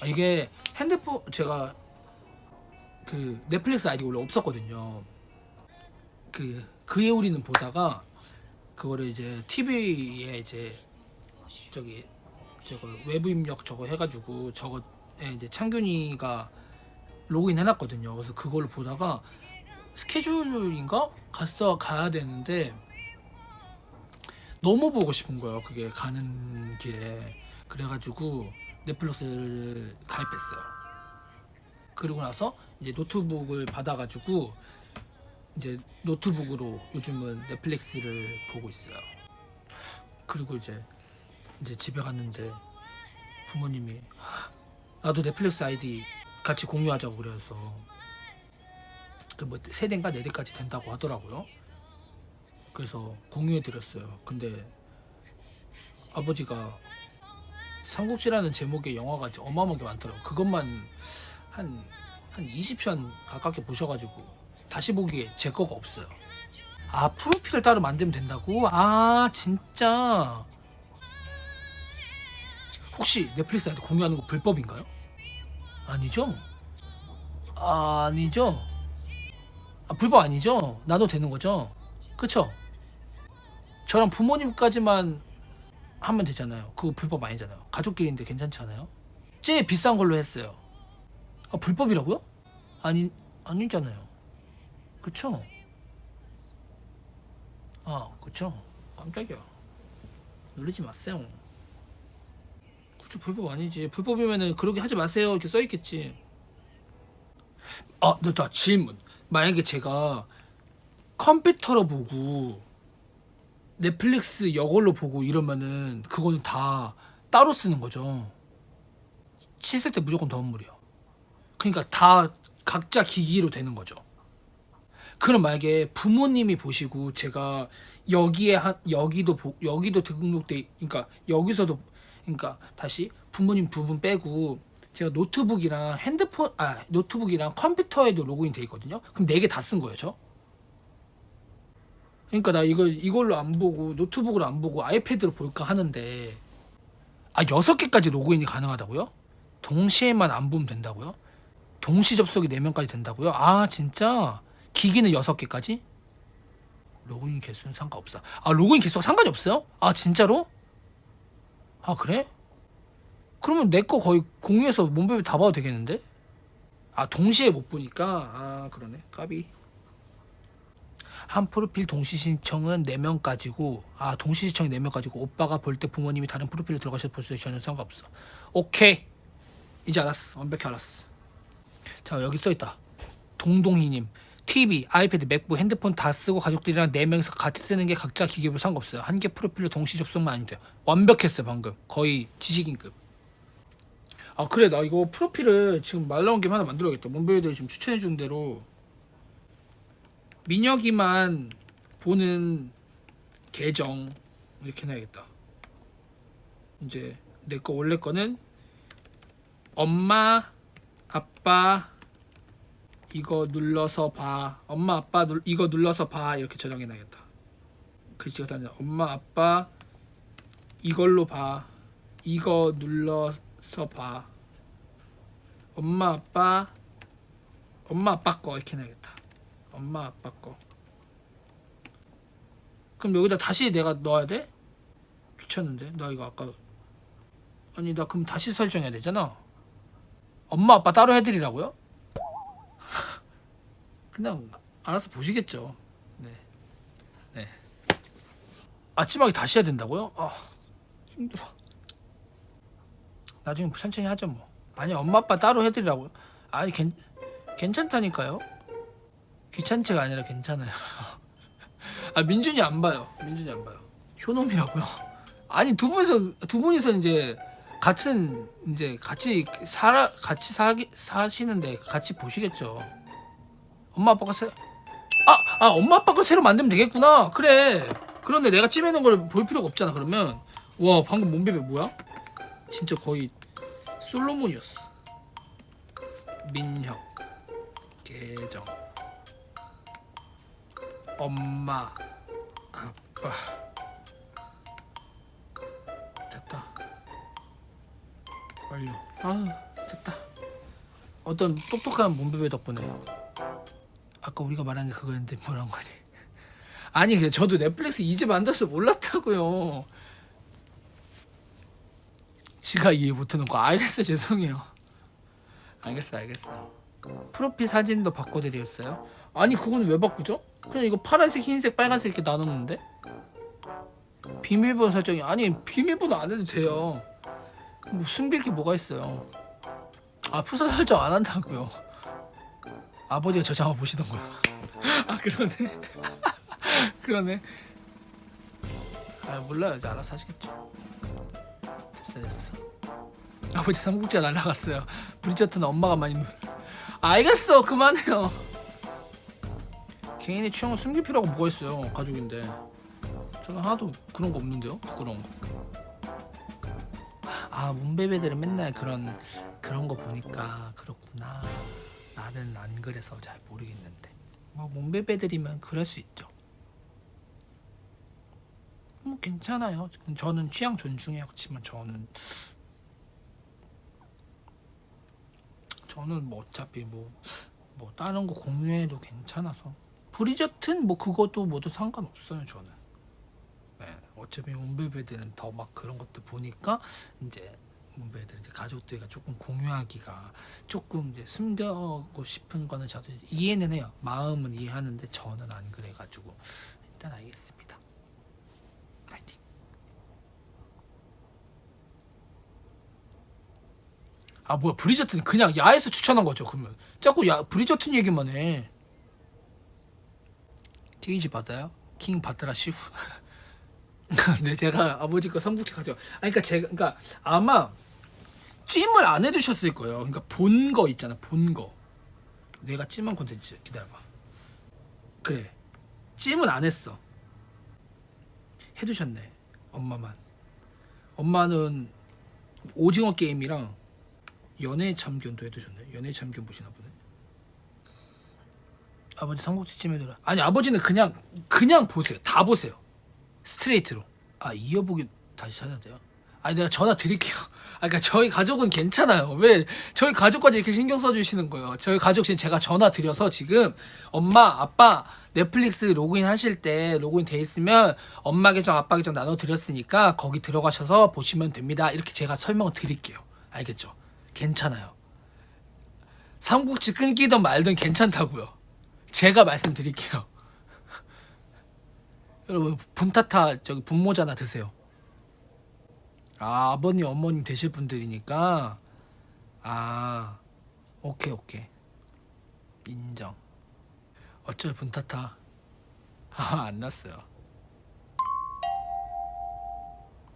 아, 이게 핸드폰 제가 그 넷플릭스 아이디 원래 없었거든요. 그 그의 우리는 보다가 그거를 이제 TV에 이제 저기 저거 외부 입력 저거 해가지고 저거에 이제 창균이가 로그인 해놨거든요. 그래서 그걸 보다가 스케줄인가 갔어 가야 되는데 너무 보고 싶은 거예요. 그게 가는 길에 그래가지고 넷플릭스를 가입했어요. 그리고 나서 이제 노트북을 받아가지고 이제 노트북으로 요즘은 넷플릭스를 보고 있어요. 그리고 이제 이제 집에 갔는데 부모님이 나도 넷플릭스 아이디 같이 공유하자고 그래서 그 뭐 세 대인가 네 대까지 된다고 하더라고요. 그래서 공유해 드렸어요. 근데 아버지가 삼국지라는 제목의 영화가 어마어마하게 많더라고요. 그것만 한, 한 20편 가깝게 보셔가지고 다시 보기에 제 거가 없어요. 아, 프로필을 따로 만들면 된다고? 아, 진짜. 혹시 넷플릭스한테 공유하는 거 불법인가요? 아니죠? 아니죠? 아, 불법 아니죠? 나도 되는 거죠? 그쵸? 저랑 부모님까지만 하면 되잖아요. 그거 불법 아니잖아요. 가족끼리인데 괜찮지 않아요? 제일 비싼 걸로 했어요. 아, 불법이라고요? 아니, 아니잖아요. 그쵸? 아, 그쵸? 깜짝이야. 놀리지 마세요. 그쵸, 불법 아니지. 불법이면은 그렇게 하지 마세요. 이렇게 써있겠지. 아, 나, 나 질문. 만약에 제가 컴퓨터로 보고 넷플릭스 이걸로 보고 이러면은 그거는 다 따로 쓰는 거죠. 씻을 때 무조건 더운 물이요. 그러니까 다 각자 기기로 되는 거죠. 그럼 만약에 부모님이 보시고 제가 여기에 한 여기도 보, 여기도 등록돼 그러니까 여기서도 그러니까 다시 부모님 부분 빼고 제가 노트북이랑 핸드폰 아 노트북이랑 컴퓨터에도 로그인 돼 있거든요. 그럼 네 개 다 쓴 거예요, 저? 그러니까 나 이거 이걸로 안 보고 노트북으로 안 보고 아이패드로 볼까 하는데 아 여섯 개까지 로그인이 가능하다고요? 동시에만 안 보면 된다고요? 동시 접속이 4명까지 된다고요? 아 진짜? 기기는 6개까지? 로그인 개수는 상관없어 아 로그인 개수가 상관이 없어요? 아 진짜로? 아 그래? 그러면 내 거 거의 공유해서 몸베베 다 봐도 되겠는데? 아 동시에 못 보니까 아 그러네 까비 한 프로필 동시 신청은 4명까지고 아 동시 신청이 4명까지고 오빠가 볼 때 부모님이 다른 프로필로 들어가셔도 볼수 있어 전혀 상관없어. 오케이. 이제 알았어. 완벽히 알았어. 자 여기 써있다. 동동이님. TV, 아이패드, 맥북, 핸드폰 다 쓰고 가족들이랑 4명이서 같이 쓰는 게 각자 기계별 상관없어요. 한 개 프로필로 동시 접속만 아니면 돼요 완벽했어요 방금. 거의 지식인급. 아 그래. 나 이거 프로필을 지금 말 나온 김에 하나 만들어야겠다. 문배우들 지금 추천해 준 대로 민혁이만 보는 계정 이렇게 해놔야겠다. 이제 내 거 원래 거는 엄마 아빠 이거 눌러서 봐. 엄마 아빠 눌, 이거 눌러서 봐. 이렇게 저장해 놔야겠다. 글씨가 다르냐 엄마 아빠 이걸로 봐. 이거 눌러서 봐. 엄마 아빠 엄마 아빠 거 이렇게 해놔야겠다 엄마 아빠 거 그럼 여기다 다시 내가 넣어야 돼? 귀찮은데 나 이거 아까 아니 나 그럼 다시 설정해야 되잖아 엄마 아빠 따로 해드리라고요? 그냥 알아서 보시겠죠 네. 네. 아침하게 다시 해야 된다고요? 아 힘들어 나중에 천천히 하죠 뭐 아니 엄마 아빠 따로 해드리라고요? 아니 괜, 괜찮다니까요 귀찮지가 아니라 괜찮아요. 아 민준이 안 봐요. 민준이 안 봐요. 효놈이라고요? 아니 두 분이서 두 분이서 이제 같은 이제 같이 살아 같이 사기 사시는데 같이 보시겠죠. 엄마 아빠가 새 아, 아 엄마 아빠가 새로 만들면 되겠구나. 그래. 그런데 내가 찜해놓은 걸 볼 필요가 없잖아. 그러면 와 방금 몸베베 뭐야? 진짜 거의 솔로몬이었어. 민혁 계정 엄마 아빠 완료 완료. 아 됐다. 어떤 똑똑한 몸베베 덕분에 아까 우리가 말한 게 그거였는데 뭐란 거니? 아니 그 저도 넷플릭스 이제 만들어서 몰랐다고요. 지가 이해 못하는 거 알겠어 죄송해요. 알겠어 알겠어. 프로필 사진도 바꿔드리겠어요? 아니 그건 왜 바꾸죠? 그냥 이거 파란색, 흰색, 빨간색 이렇게 나눴는데 비밀번호 설정이 아니 비밀번호 안 해도 돼요. 뭐 숨길 게 뭐가 있어요? 아 푸사 설정 안 한다고요. 아버지가 저 장화 보시던 거야. 아 그러네. 그러네. 아 몰라요. 이제 알아서 하시겠죠. 됐어 됐어. 아버지 삼국지가 날라갔어요. 브리저트는 엄마가 많이. 놀- 알겠어 그만해요. 개인의 취향을 숨길 필요가 뭐가 있어요 가족인데. 저는 하나도 그런 거 없는데요 부끄러운 거. 아 문베베들은 맨날 그런 그런 거 보니까 그렇구나. 나는 안 그래서 잘 모르겠는데. 뭐 문베베들이면 그럴 수 있죠. 뭐 괜찮아요. 저는 취향 존중해요. 그렇지만 저는 저는 뭐 어차피 뭐뭐 다른 거 공유해도 괜찮아서 브리저튼 뭐 그것도 모두 상관없어요 저는. 네, 어차피 문베베들은 더 막 그런 것들 보니까 이제 문베들 이제 가족들과 조금 공유하기가 조금 이제 숨겨고 싶은 거는 저도 이해는 해요. 마음은 이해하는데 저는 안 그래가지고 일단 알겠습니다. 파이팅. 아 뭐야 브리저튼 그냥 야에서 추천한 거죠 그러면 자꾸 야 브리저튼 얘기만 해. 케이지 받아요? 킹 받더라 시후. 네 제가 아버지 거 삼국지 가져. 아니 그러니까 제가 그러니까 아마 찜을 안 해두셨을 거예요. 그러니까 본 거 있잖아 본 거. 내가 찜한 콘텐츠 기다려봐. 그래 찜은 안 했어. 해두셨네 엄마만. 엄마는 오징어 게임이랑 연애 참견도 해두셨네. 연애 참견 보시나 보네. 아버지 삼국지 찜 해두라. 아니 아버지는 그냥 그냥 보세요. 다 보세요. 스트레이트로. 아 이어보기 다시 찾아야 돼요? 아니 내가 전화 드릴게요. 아 그러니까 저희 가족은 괜찮아요. 왜 저희 가족까지 이렇게 신경 써주시는 거예요? 저희 가족 지금 제가 전화 드려서 지금 엄마 아빠 넷플릭스 로그인 하실 때 로그인 돼 있으면 엄마 계정 아빠 계정 나눠 드렸으니까 거기 들어가셔서 보시면 됩니다. 이렇게 제가 설명을 드릴게요. 알겠죠? 괜찮아요. 삼국지 끊기든 말든 괜찮다고요. 제가 말씀드릴게요. 여러분 분타타 저기 분모자나 드세요. 아 아버님 어머님 되실 분들이니까 아 오케이 오케이 인정. 어쩔 분타타 아 안 났어요.